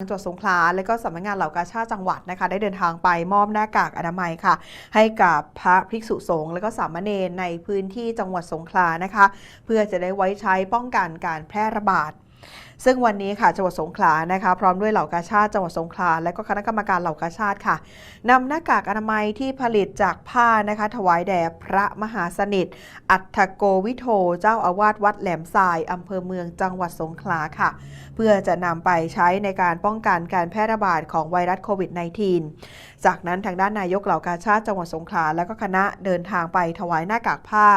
จังหวัดสงขลาและก็สำนักงานเหล่ากาชาติจังหวัดนะคะ ได้เดินทางไปมอบหน้ากากอนามัยค่ะ ให้กับพระภิกษุสงฆ์และก็สามเณรในพื้นที่จังหวัดสงขลานะคะ เพื่อจะได้ไว้ใช้ป้องกันการแพร่ระบาด ซึ่งวันนี้ค่ะจังหวัดสงขลานะคะพร้อมด้วยเหล่ากาชาติจังหวัดสงขลาและก็คณะกรรมการเหล่ากาชาติค่ะนำหน้ากากอนามัยที่ผลิตจากผ้านะคะถวายแด่พระมหาสนิท อัฏฐโกวิโทเจ้าอาวาสวัดแหลมทรายอำเภอเมืองจังหวัดสงขลาค่ะ เพื่อจะนำไปใช้ในการป้องกันการแพร่ระบาดของไวรัสโควิด -19 จากนั้นทางด้านนายกเหล่ากาชาติจังหวัดสงขลาและก็คณะเดินทางไปถวายหน้ากากผ้า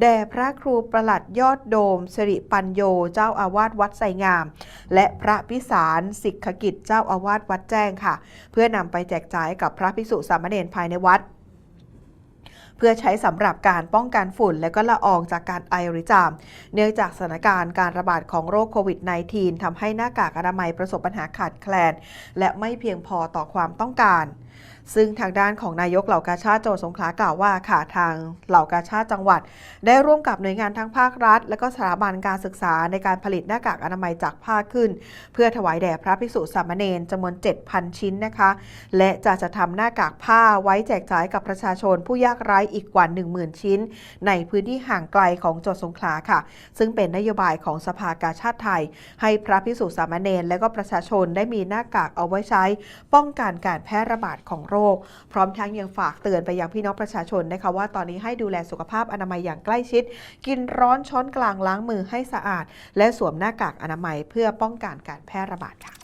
แด่พระครูประหลัดยอดโดมสิริปัญโยเจ้าอาวาสวัดไสงาม และพระพิสารสิกขกิจเจ้าอาวาสวัดแจ้งค่ะ เพื่อนำไปแจกจ่ายกับพระภิกษุสามเณรภายในวัด เพื่อใช้สำหรับการป้องกันฝุ่น และก็ละอองจากการไอหรือจาม เนื่องจากสถานการณ์การระบาดของโรคโควิด -19 ทำให้หน้ากากอนามัยประสบปัญหาขาดแคลน และไม่เพียงพอต่อความต้องการ ซึ่งทางด้านของนายกเหล่ากาชาติจังหวัดสงขลากล่าวว่าค่ะทางเหล่ากาชาติจังหวัด ได้ร่วมกับหน่วยงานทั้งภาครัฐ และก็สถาบันการศึกษาในการผลิตหน้ากากอนามัยจากผ้าขึ้น เพื่อถวายแด่พระภิกษุสามเณรจำนวน 7,000 ชิ้นนะคะ และจะจะทำหน้ากากผ้าไว้แจกจ่ายกับประชาชนผู้ยากไร้อีกกว่า 10,000 ชิ้น ในพื้นที่ห่างไกลของจังหวัดสงขลาค่ะ ซึ่งเป็นนโยบายของสภากาชาติไทย ให้พระภิกษุสามเณรและก็ประชาชนได้มีหน้ากากเอาไว้ใช้ ป้องกันการแพร่ระบาดของโรค พร้อมทั้งยังฝากเตือนไปยังพี่น้องประชาชนนะคะว่าตอนนี้ให้ดูแลสุขภาพอนามัยอย่างใกล้ชิด กินร้อนช้อนกลางล้างมือให้สะอาด และสวมหน้ากากอนามัยเพื่อป้องกันการแพร่ระบาดค่ะ